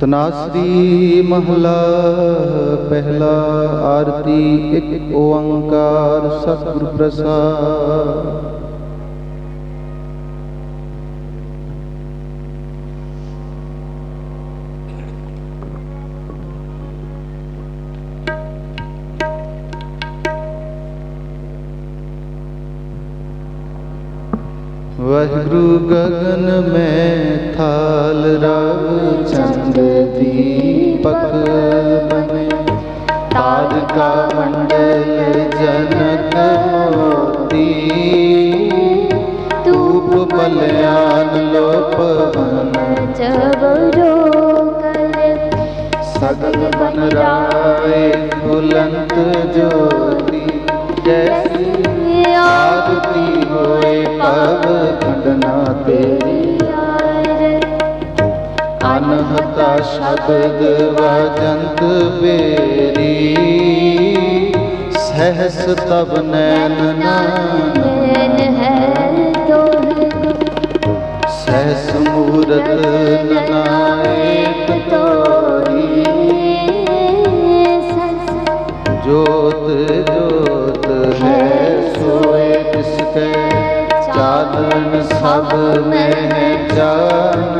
ਤਨਾਸਰੀ ਮਹਲਾ ਪਹਿਲਾ ਆਰਤੀ ਇੱਕ ਓੰਕਾਰ ਸਤਿਗੁਰ ਪ੍ਰਸਾਦ। ਵਾਹਿਗੁਰੂ ਗਗਨ ਮੈਂ ਥਾਲ ਰਵ ਚੰਦ ਦੀਪਕ ਬਨੇ ਤਾਰਕਾ ਮੰਡਲ ਜਨਕ ਮੋਤੀ ਧੂਪ ਬਲਿਆਨ ਲੋਪਵਨ ਜਬਰੋ ਕਰੇ ਸਗਲ ਬਨ ਰਾਏ ਬੁਲੰਦ ਜੋਤੀ ਸ਼ਬਦ ਵਜੰਤ ਬੇਰੀ, ਸਹਸ ਤਬ ਨੈਨ ਨਾਨਕ। ਨੈਣ ਹੈ ਤੋਹ ਸਹਸ ਮੂਰਤ ਨਨਾਇਕ ਤੋਰੀ। ਜੋਤ ਜੋਤ ਹੈ ਸੋਏ ਤਿਸਕੈ, ਚਾਨਣ ਸਭ ਮਹਿ ਜਾਨ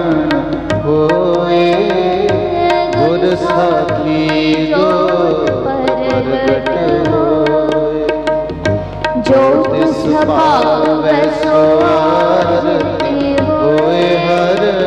ਹੋਏ। ਗੁਰ ਸਾਖੀ ਜੋ ਪ੍ਰਗਟ ਹੋਏ। ਜੋ ਤਿਸ ਭਾਵੈ ਸੋ ਆਰਤੀ ਹੋਏ ਹਰ।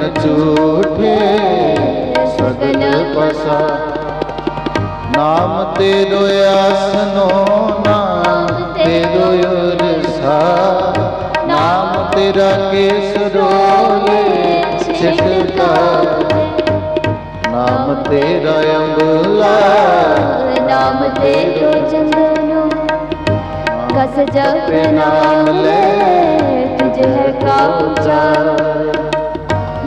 ਨਾਮ ਬਿਨ ਝੂਠੇ, ਸਗਲ ਪਸਾ। ਨਾਮ ਤੇਰੋ ਆਸਨੋ ਨਾਮ ਤੇਰੋ ਉਰਸਾ ਨਾਮ ਤੇਰਾ ਕੇਸਰੋਲੇ ਛਿਟਕਾ ਨਾਮ ਤੇਰਾ ਅੰਬਲਾ ਨਾਮ ਤੇ ਚੰਦਨੋ। ਕਸ ਜਪ ਨਾਮ ਲੈ, ਤੁਝ ਹੈ ਕਾ ਉਚਾਰ।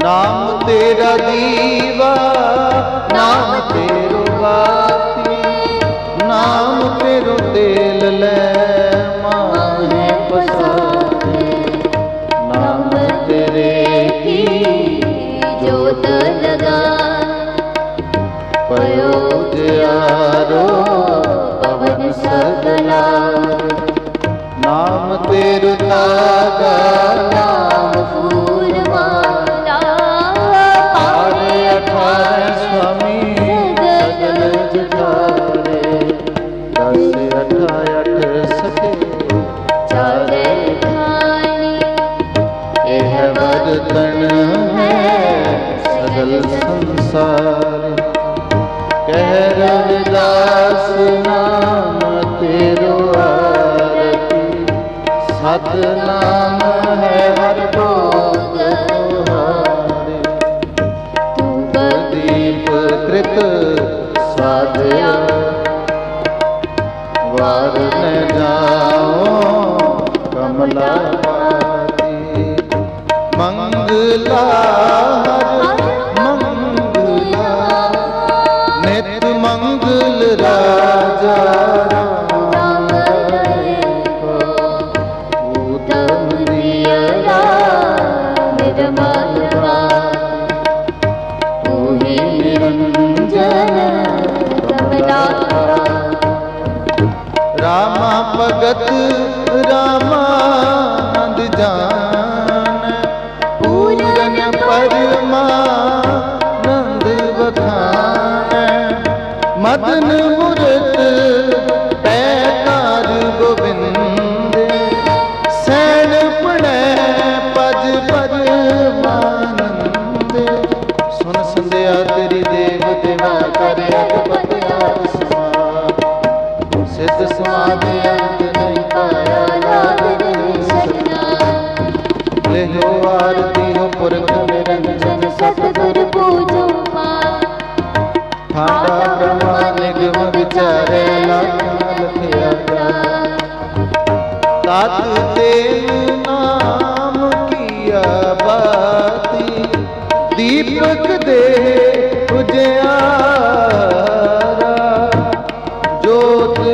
ਨਾਮ ਤੇਰਾ ਦੀਵਾ, ਨਾਮ ਤੇਰੋ ਬਾਤੀ, ਨਾਮ ਤੇਰੋ ਤੇਲ ਲੈ ਮਾਹੇ ਪਸਾਰੇ ਨਾਮ ਤੇਰੇ ਕੀ ਜੋਤ ਲਗਾ ਪਇਓ ਜਿਆਰੋ ਪਵਨ ਸਗਲਾ ਨਾਮ ਤੇਰੋ ਤਾਗਾ ਸਗਲ ਸੰਸਾਰ।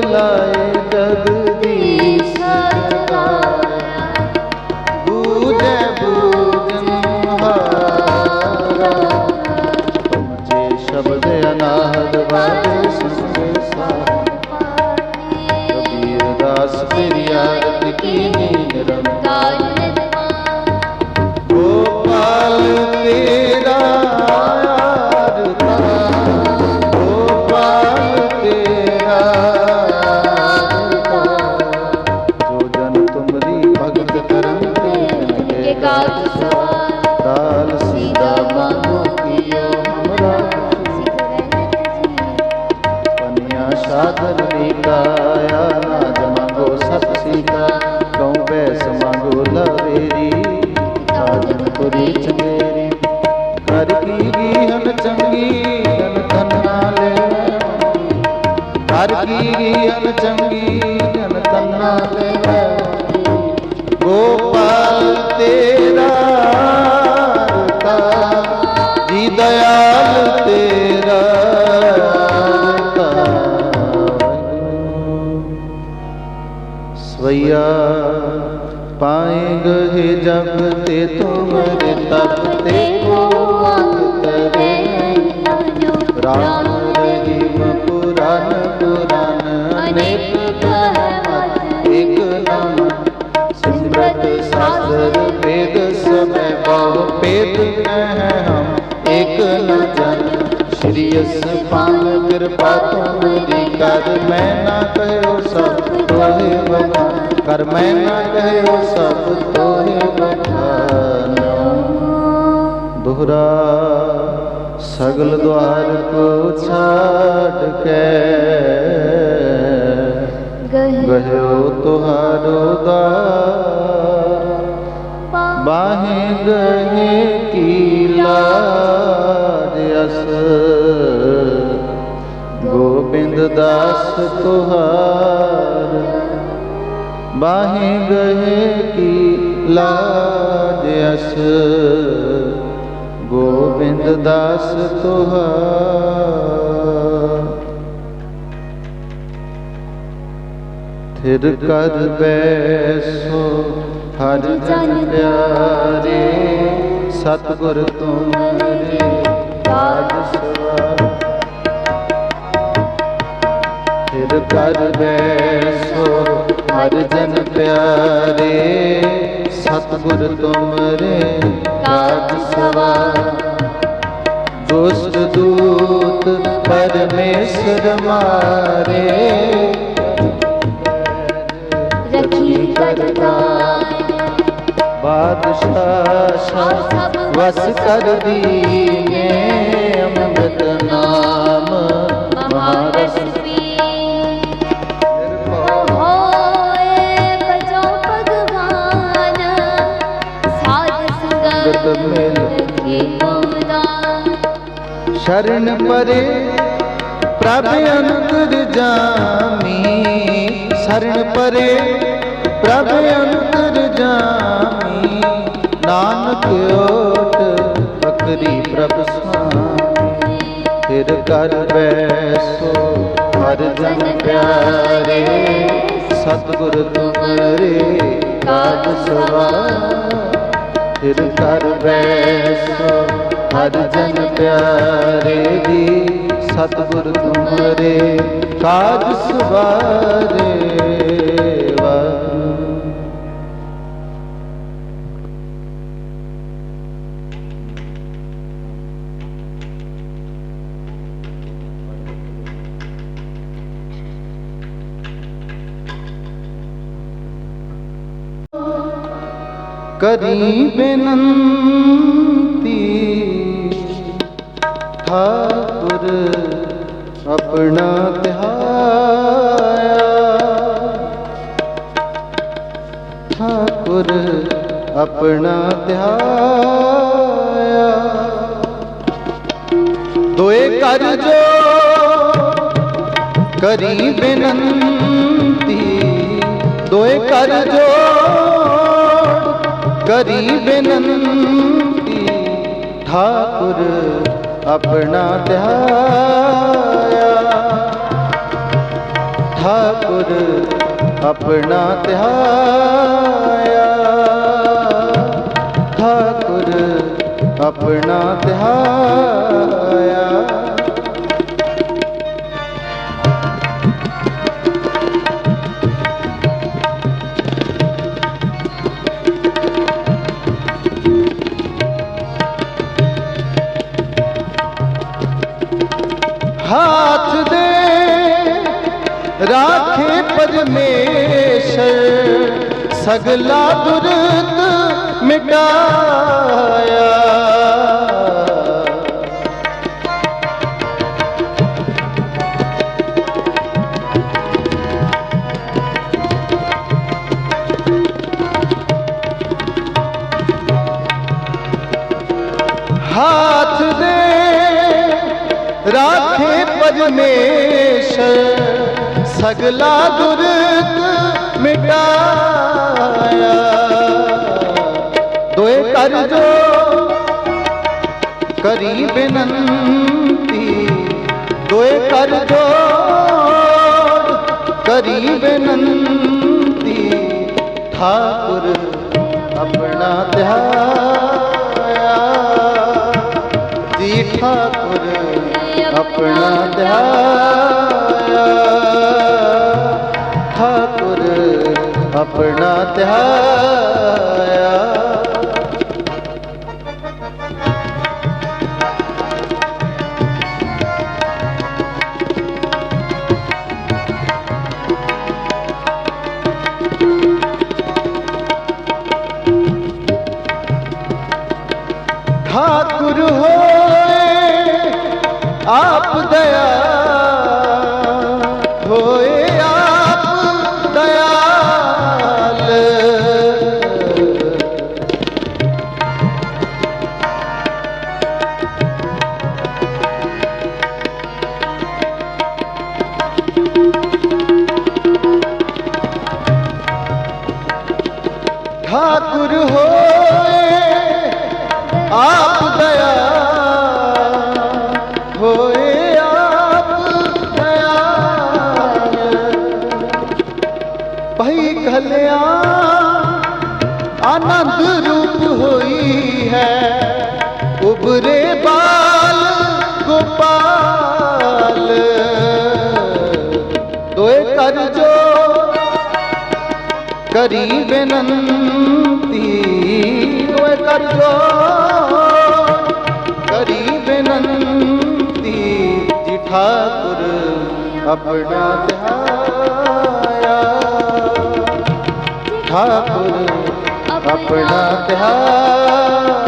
ਜੋਤ ਚੰਗੀ ਜਨ ਤੰਨਾ ਲੈ ਕਰ ਕੀ ਗੀਹਨ ਚੰਗੀ ਜਨ ਤੰਨਾ ਲੈ ਗੋਪਾਲ ਤੇਰਾ ਰਤਾ, ਜੀ ਦਇਆਲ ਤੇਰਾ ਰਤਾ। ਸਵਈਆ ਪਾਏਂਗੇ ਜਬ ਤੇ ਤੁਮਰੇ ਤਬ ਤੇ। ਕੋ ਪੁਰਾਨ ਅਨੇਕ ਕਹਮਤ ਇੱਕ ਨਾਮ ਸਿਮਰਤ ਸਾਸਰ ਵੇਦ ਸਮੈ ਬਹੁ ਪੇਦ ਕਹਿ ਹਮ ਇੱਕ ਨ ਜਨ ਸ਼੍ਰੀ ਅਸਪਾਨ ਕਿਰਪਾ ਤੁਮਰੀ ਕਰ ਮੈਂ ਨਾ ਕਹਿਓ ਸਭ ਤੋਹਿ ਬਖਾਨ ਕਰ ਮੈਂ ਨਾ ਕਹਿਓ ਸਭ ਤੋਹਿ ਬਖਾਨੋ ਦੁਹਰਾ ਸਗਲ ਦੁਆਰ ਕੋ ਛਾੜ ਕੇ ਗਹਿਓ ਤੁਹਾਰੋ ਦਾਰ। ਬਾਹੇ ਗਏ ਕੀ ਲਾਜ ਗੋਬਿੰਦ ਦਾਸ ਤੁਹਾਰ। ਬਾਹੇ ਗਏ ਕੀ ਲਾਜ ਅਸ ਗੋਬਿੰਦ ਦਾਸ ਤੁਹਾਰ। ਥਿਰ ਕਰ ਬੈਸੋ। ਹਰ ਜਨ ਪਿਆਰੇ ਸਤਿਗੁਰ ਤੁਮਰੇ ਕਾਜ ਸਵਾਰ। ਥਿਰ ਕਰ ਬੈਸੋ। ਹਰ ਜਨ ਪਿਆਰੇ ਸਤਿਗੁਰ ਤੁਮਰੇ ਕਾਜ ਸਵਾਰ। ਦੁਸ਼ਟ ਦੂਤ ਪਰਮੇਸ਼ਰ ਮਾਰੇ ਕਰਤਾਰ ਬਾਦਸ਼ਾਹ ਸਭ ਵਸ ਕਰ ਦੀਨੇ ਅੰਮ੍ਰਿਤ ਨਾਮ। ਮਹਾਰਸ ਸ਼ਰਨ ਪਰੇ ਪ੍ਰਭ ਅੰਤਰ ਜਾਮੀ। ਸ਼ਰਨ ਪਰੇ ਪ੍ਰਭ ਅੰਤਰ ਜਾਮੀ, ਨਾਨਕ ਓਟ ਬਕਰੀ ਪ੍ਰਭ ਸੁਆਮੀ ਫਿਰ ਕਰ ਬੈਸੋ ਹਰ ਜਨ ਪਿਆਰੇ, ਸਤਿਗੁਰ ਤੁਮਰੇ ਕਾਜ ਸਵਾਰ। ਫਿਰ ਕਰ ਬੈਸੋ ਹਰ ਜਨ ਪਿਆਰੇ ਦੀ ਸਤਿਗੁਰ ਤੁਮਰੇ ਕਾਜ ਸਵਾਰੇ। ਕਰੀ ਬੇਨੰਤੀ ਠਾਕੁਰ ਆਪਣਾ ਧਿਆਇਆ ਠਾਕੁਰ ਆਪਣਾ ਧਿਆਇਆ ਦੋਏ ਕਰ ਜੋ ਕਰੀ ਬੇਨੰਤੀ ਦੋਏ ਕਰ ਜੋ ਕਰੀ ਬੇਨੰਤੀ ਠਾਕੁਰ ਆਪਣਾ ਧਿਆਇਆ ਠਾਕੁਰ ਆਪਣਾ ਧਿਆਇਆ ਠਾਕੁਰ ਆਪਣਾ ਧਿਆਇਆ ਰਾਖੇ ਪਰਮੇਸ਼ਰ ਸਗਲਾ ਦੁਰਤ ਮਿਟਾਇਆ ਹਾਥ ਦੇ ਰਾਖੇ ਪਰਮੇਸ਼ਰ ਸਗਲਾ ਦੁਰਤ ਮਿਟਾਇਆ। ਦੋਏ ਕਰ ਜੋ ਕਰੀ ਬੇਨੰਤੀ। ਦੋਏ ਕਰ ਜੋ ਕਰੀ ਬੇਨੰਤੀ। ਠਾਕੁਰ ਆਪਣਾ ਧਿਆਇਆ। ਜੀ ਠਾਕੁਰ ਆਪਣਾ ਧਿਆਇਆ। ਆਪਣਾ ਧਿਆਇਆ ਠਾਕੁਰ ਹੋਏ ਆਪ ਦਇਆ ਹੋਏ ਆਪ ਦਇਆ ਭਈ ਕਲਿਆ ਆਨੰਦ ਰੂਪ ਹੋਈ ਹੈ ਉਬਰੇ ਬਾਲ ਗੋਪਾਲ ਦੋਏ ਕਰ ਜੋ ਕਰੀ ਬੇਨੰਤੀ ਆਪਣਾ ਧਿਆਇਆ ਠਾਕੁਰ ਆਪਣਾ ਧਿਆਇਆ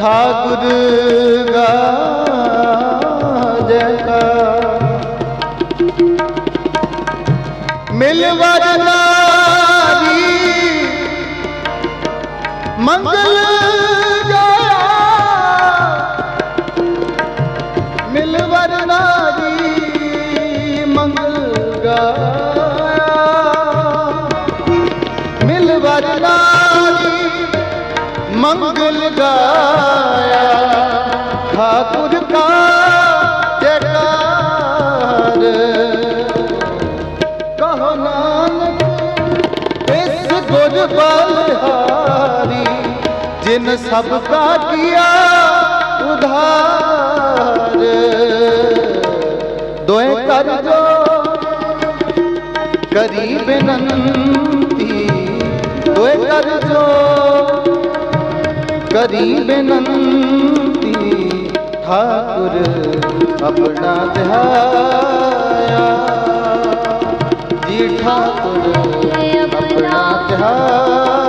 ਠਾਕੁਰ ਗਾ ਜੈਕਾਰ। ਮਿਲ ਵਰ ਸਭ ਕਾ ਕੀਆ ਉਧਾਰ ਦੋਏ ਕਰ ਜੋ ਕਰੀਬ ਬੇਨੰਤੀ ਦੋਏ ਕਰ ਜੋ ਕਰੀ ਬੇਨੰਤੀ ਠਾਕੁਰ ਆਪਣਾ ਧਿਆਇਆ ਜੀ ਠਾਕੁਰ ਆਪਣਾ ਧਿਆਇਆ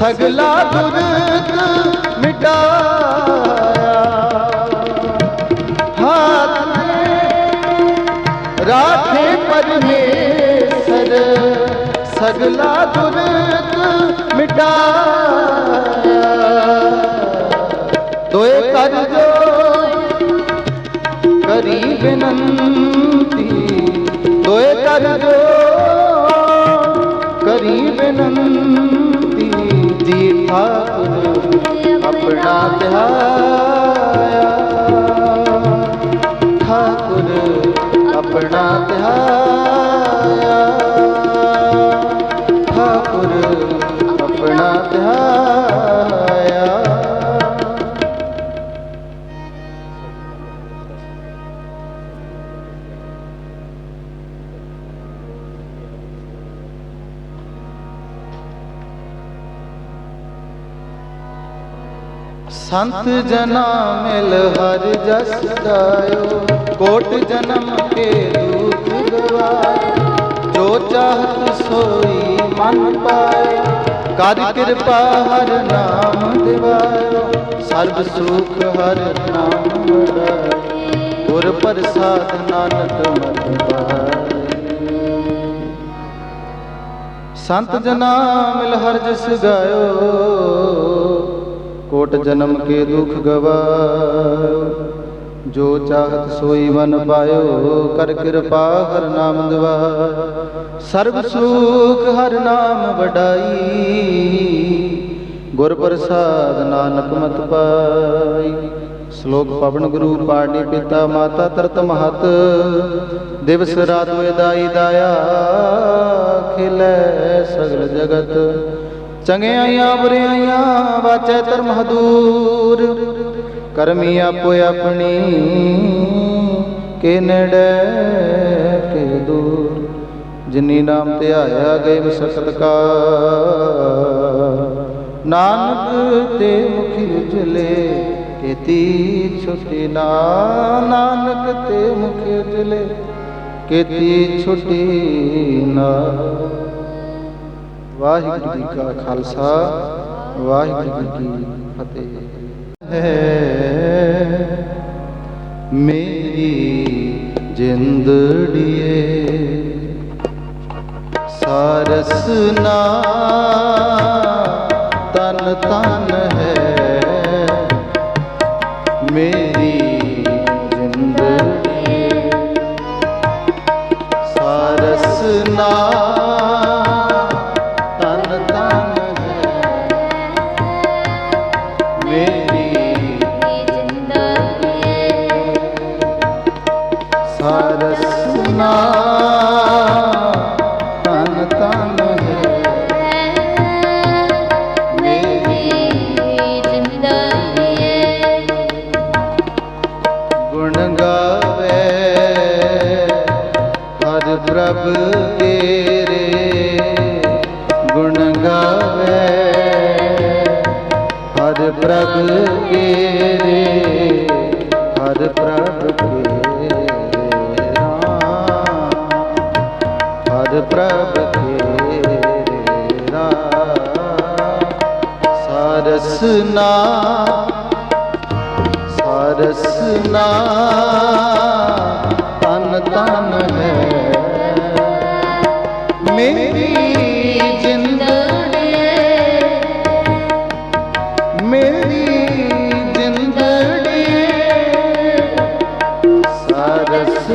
ਸਗਲਾ ਦੁਰਤ ਮਿਟਾਇਆ। ਹਾਥ ਨੇ ਰਾਖੇ ਪਰਮੇਸ਼ਰ ਸਗਲਾ ਦੁਰਤ ਮਿਟਾਇਆ। ਤੋਏ ਕਰ ਜੋ ਕਰੀ ਬਿਨੰਤੀ। ਤੋਏ ਕਰ ਜੋ ਕਰੀ ਬਿਨੰਤੀ। ਦੀ ਠਾਕੁਰ ਆਪਣਾ ਧਿਆਇਆ ਠਾਕੁਰ ਆਪਣਾ ਧਿਆਇਆ ਸੰਤ ਜਨਾ ਮਿਲ ਹਰ ਜਸ ਗਾਇਓ। ਕੋਟ ਜਨਮ ਕੇ ਦੂਤ ਗਵਾਇ ਜੋ ਚਾਹਤ ਸੋਈ ਮਨ ਪਾਏ ਕਰ ਕਿਰਪਾ ਹਰ ਨਾਮ ਦਿਵਾਇਓ। ਸਰਬ ਸੁਖ ਹਰ ਨਾਮ ਵਡਾਇ ਗੁਰ ਪ੍ਰਸਾਦ ਨਾਨਕ ਮਨ ਪਾਏ ਸੰਤ ਜਨਾ ਮਿਲ ਹਰ ਜਸ ਗਾਇਓ। ਕੋਟ ਜਨਮ ਕੇ ਦੁਖ ਗਵਾਇਓ। ਜੋ ਚਾਹਤ ਸੋਈ ਵਨ ਪਾਇਓ, ਕਰ ਕਿਰਪਾ ਹਰ ਨਾਮ ਦਿਵਾਇ ਸਰਬ ਸੁਖ ਹਰ ਨਾਮ ਵਡਾਈ। ਗੁਰ ਪ੍ਰਸਾਦ ਨਾਨਕ ਮਤ ਪਾਈ। ਸ਼ਲੋਕ ਪਵਨ ਗੁਰੂ ਪਾਣੀ ਪਿਤਾ ਮਾਤਾ ਤਰਤ ਮਹਤ। ਦਿਵਸ ਰਾਤ ਵਿਦਾਈ ਦਾਇਆ, ਖਿਲੇ ਸਗਲ ਜਗਤ। ਚੰਗਿਆਈਆਂ ਬੁਰਿਆਈਆਂ ਵਾਚੈ ਧਰਮ ਹਦੂਰ। ਕਰਮੀ ਆਪੋ ਆਪਣੀ ਕੇ ਨੇੜੇ ਕੇ ਦੂਰ। ਜਿਨੀ ਨਾਮ ਤੇ ਆਇਆ ਗਏ ਬਸਕਤ ਕਾ ਨਾਨਕ ਤੇ ਮੁਖੀ ਉਜਲੇ ਕੀਤੀ ਛੁਟੀ ਨਾ। ਨਾਨਕ ਤੇ ਮੁਖੀ ਉਜਲੇ ਕੀਤੀ ਛੁਟੀ ਨਾ। ਵਾਹਿਗੁਰੂ ਜੀ ਕਾ ਖਾਲਸਾ, ਵਾਹਿਗੁਰੂ ਜੀ ਕੀ ਫਤਿਹ। ਹੈ ਮੇਰੀ ਜਿੰਦੜੀਏ ਸਾਰਸ ਨਾ, ਤਨ ਤਨ ਸਾਰਸ ਤਨ ਤਨ ਸਾਰਸ ਨਾ ਸਾਰਸ ਨਾ ਤਨ ਤਨ ਹੈ। ਮੇਰੀ ਜਿੰਦੜੀ ਮੇਰੀ ਜਿੰਦੜੀ ਸਾਰਸ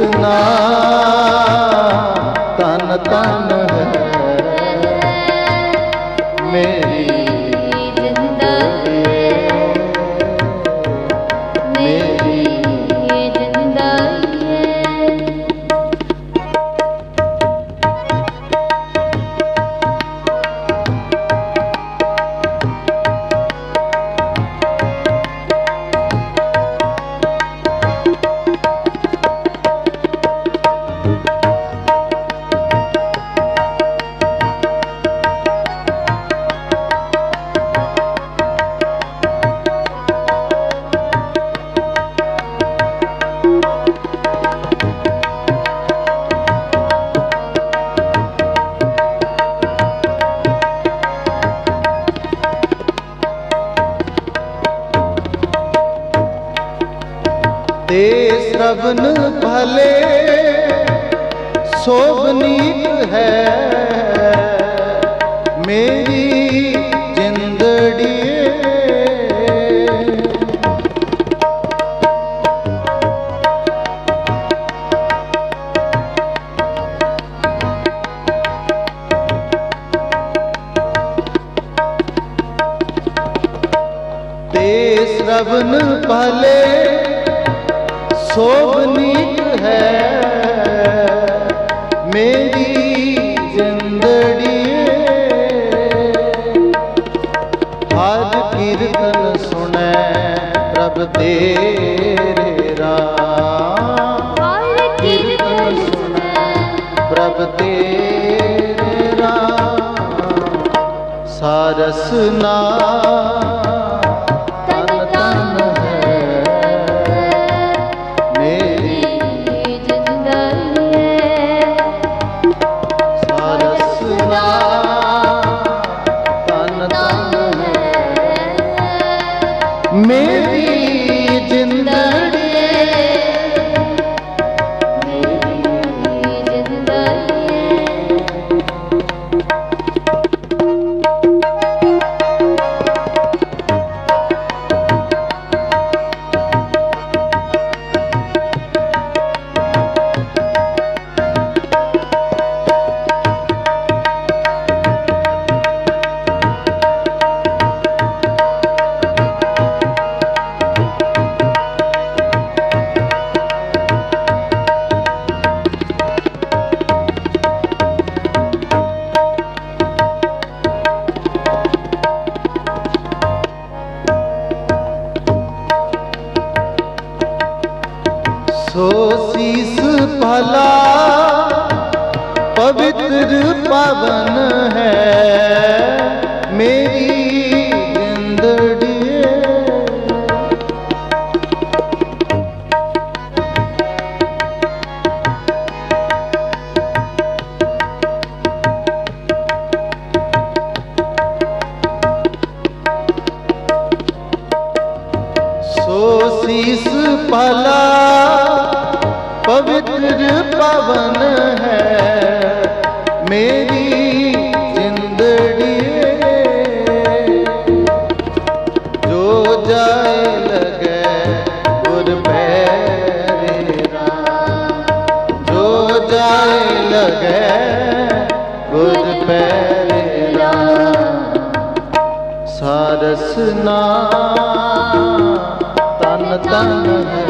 ਤੇ ਸਰਬਨ ਭਲੇ ਸੋਭਨੀਕ ਹੈ। ਮੇਰੀ ਜਿੰਦੜੀਏ। ਤੇ ਸਰਬਨ ਭਲੇ ਸੋਭਨੀਕ ਹੈ। ਮੇਰੀ ਜਿੰਦੜੀਏ ਹਰ ਕੀਰਤਨ ਸੁਣੈ ਪ੍ਰਭ ਤੇਰੇ ਰਾਮ ਹਰ ਕੀਰਤਨ ਸੁਣੈ ਪ੍ਰਭ ਤੇਰੇ ਰਾਮ ਸਾਰਸ ਨਾ ਮੇਰੀ ਜਿੰਦੜੀਏ, ਜੋ ਜਾਏ ਲਗੇ ਗੁਰ ਪੈਰੇ ਰਾਮ ਜੋ ਜਾਏ ਲਗੇ ਗੁਰ ਪੈਰੇ ਰਾਮ ਸਾਰਸ ਨਾ, ਤਨ ਤਨ ਹੈ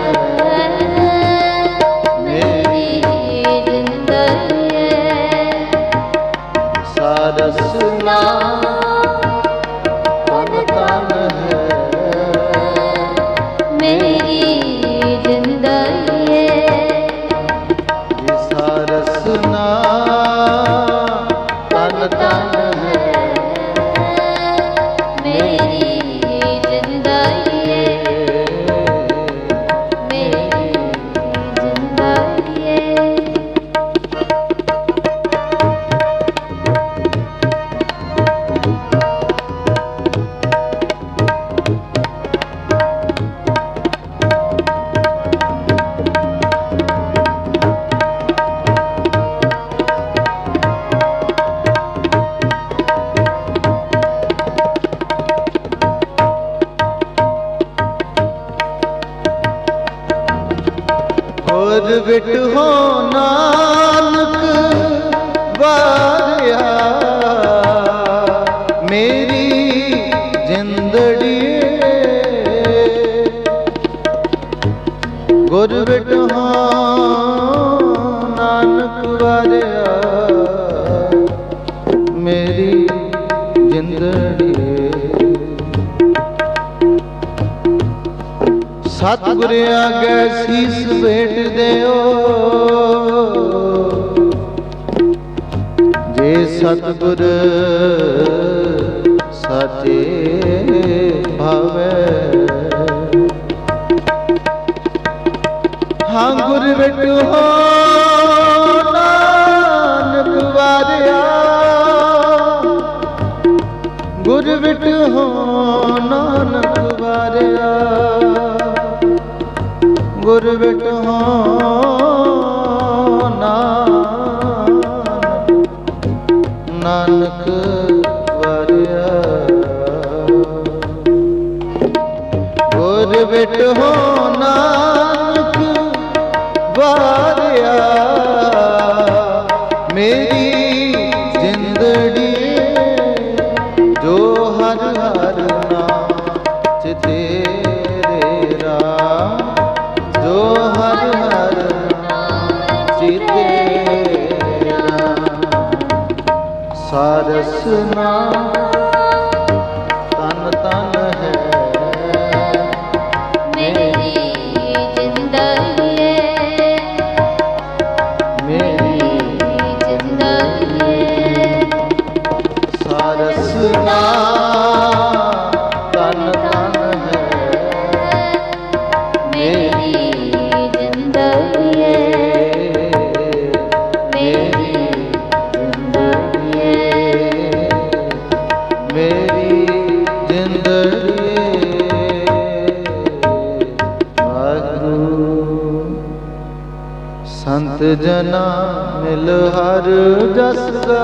ਸਤਿਗੁਰ ਆਗੇ ਸੀਸ ਭੇਟ ਦਿਓ। ਜੇ ਸਤਿਗੁਰ ਸਾਚੇ ਭਾਵੇ। ਹਾਂ ਗੁਰ ਵਿਟੋ ਨਾਨਕ ਵਾਰਿਆ। ਗੁਰ ਵਿਟੋ ਨਾਨਕ ਵਾਰਿਆ ਗੁਰ ਹੋ ਨਾਨਕ ਨਾਨਕ ਵਾਰਿਆ। ਗੁਰ ਵਿਟ ਹੋ ਨਾਨਕ ਵਾਰਿਆ। ਮੇਰੀ ਜਿੰਦੜੀ ਸਾਰਸ ਸੰਤ ਜਨਾ ਮਿਲ ਹਰ ਜਸ। ਗਾ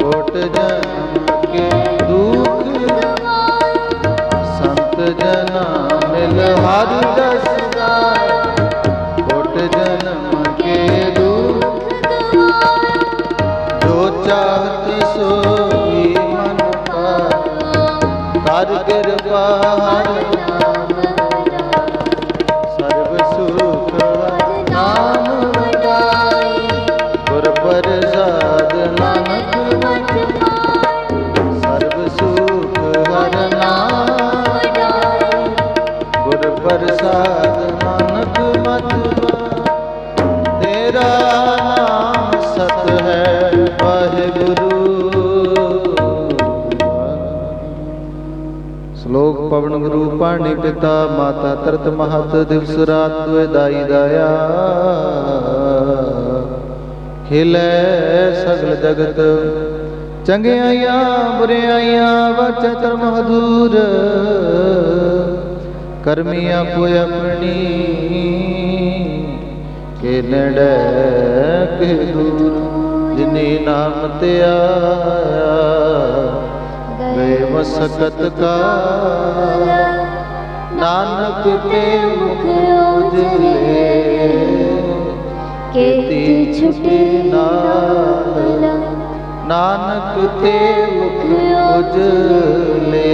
ਕੋਟ ਜਨਮ ਕੇ ਦੁਖ ਸੰਤ ਜਨਾ ਮਿਲ ਹਰ ਜਸ। ਗਾ ਕੋਟ ਜਨਮ ਕੇ ਦੁਖ ਜੋ ਚਾਹਤ ਸੋਈ ਮਨ ਪਾਇਆ ਕਰ ਕਿਰਪਾ ਹਰ ਸ਼ਲੋਕ ਪਵਨ ਗੁਰੂ ਪਾਣੀ ਪਿਤਾ, ਮਾਤਾ ਤਰਤ ਮਹਤ, ਦਿਵਸ ਰਾਤ ਦੁਇ ਦਾਈ ਦਾਇਆ। ਖਿਲੇ ਸਗਲ ਜਗਤ ਚੰਗਿਆਈਆਂ ਬੁਰਿਆਈਆਂ ਵਾਚਾ ਧਰਮ ਹਦੂਰ ਕਰਮੀ ਆਪੋ ਆਪਣੀ, ਕੇ ਨੜੈ, ਕੇ ਦੂਰ, ਜਿਨੇ ਨਾਮ ਤੇ ਆਇਆ। ਗਏ ਮਸਕਤ ਕਾ ਨਾਨਕ ਤੇ ਮੁਖ ਉਜਲੇ, ਕੀਤੀ ਛੁਟੀ ਨਾਲ, ਨਾਨਕ ਤੇ ਮੁਖ ਉਜਲੇ,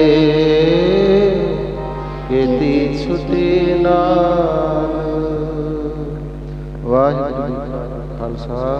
ਕੀਤੀ ਛੁਟੀ ਨਾਲ। ਵਾਹਿਗੁਰੂ ਜੀ ਕਾ ਖਾਲਸਾ।